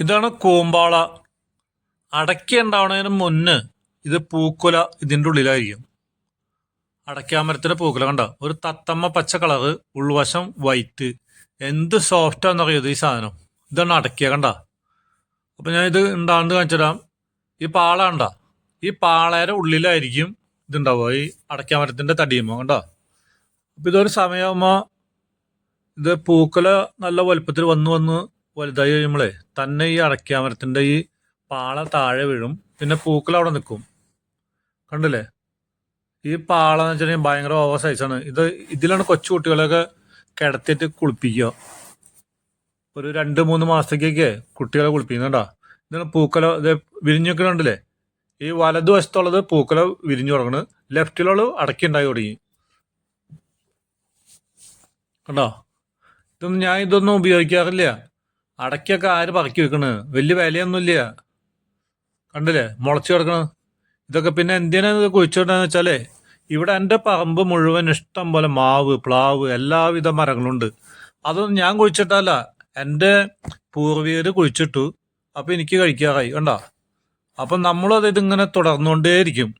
ഇതാണ് കൂമ്പാള. അടയ്ക്ക ഉണ്ടാവുന്നതിന് മുന്ന് ഇത് പൂക്കുല ഇതിന്റെ ഉള്ളിലായിരിക്കും. അടയ്ക്കാമരത്തിന്റെ പൂക്കുല കണ്ട? ഒരു തത്തമ്മ പച്ച കളറ് ഉൾവശം വൈറ്റ് എന്ത് സോഫ്റ്റാന്നറിയോ ഈ സാധനം? ഇതാണ് അടയ്ക്കുക കണ്ട? അപ്പൊ ഞാൻ ഇത് ഉണ്ടാണ്ട് കാണിച്ചുതരാം ഈ പാള കണ്ട? ഈ പാളയുടെ ഉള്ളിലായിരിക്കും ഇതുണ്ടാവുക. ഈ അടയ്ക്കാമരത്തിന്റെ തടിയുമ്പോൾ കണ്ട? അപ്പൊ ഇതൊരു സമയമാകുമ്പോൾ ഇത് പൂക്കുല നല്ല വലുപ്പത്തിൽ വന്ന് വന്ന് വലുതായി കഴിയുമ്പോഴേ തന്നെ ഈ അടയ്ക്കാമരത്തിന്റെ ഈ പാള താഴെ വീഴും. പിന്നെ പൂക്കൾ അവിടെ നിൽക്കും. കണ്ടില്ലേ? ഈ പാള എന്ന് വെച്ചിട്ടുണ്ടെങ്കിൽ ഭയങ്കര ഓവർ സൈസാണ് ഇത് ഇതിലാണ് കൊച്ചു കുട്ടികളെയൊക്കെ കിടത്തിയിട്ട് കുളിപ്പിക്കുക. ഒരു രണ്ട് മൂന്ന് മാസത്തേക്കൊക്കെ കുട്ടികളെ കുളിപ്പിക്കുന്നുണ്ടാ ഇതാണ് പൂക്കല വിരിഞ്ഞൊക്കെ ഉണ്ടല്ലേ ഈ വലതുവശത്തുള്ളത് പൂക്കല വിരിഞ്ഞു തുടങ്ങണ്. ലെഫ്റ്റിലുള്ളത് അടക്കി ഉണ്ടായി തുടങ്ങി. കണ്ടോ? ഇതൊന്നും ഞാൻ ഇതൊന്നും ഉപയോഗിക്കാറില്ല. അടയ്ക്കൊക്കെ ആര് പറക്കി വെക്കണ്? വലിയ വിലയൊന്നുമില്ല. കണ്ടില്ലേ? മുളച്ചു കിടക്കണ്. ഇതൊക്കെ പിന്നെ എന്തിനാ ഇത് വെച്ചാലേ ഇവിടെ എന്റെ പറമ്പ് മുഴുവൻ ഇഷ്ടം പോലെ മാവ് പ്ലാവ് എല്ലാവിധ മരങ്ങളുണ്ട്. അതൊന്നും ഞാൻ കുഴിച്ചിട്ടല്ല. എന്റെ പൂർവികർ കുഴിച്ചിട്ടു. അപ്പോൾ എനിക്ക് കഴിക്കാറായി. കണ്ടോ? അപ്പം നമ്മളത് ഇതിങ്ങനെ തുടർന്നുകൊണ്ടേയിരിക്കും.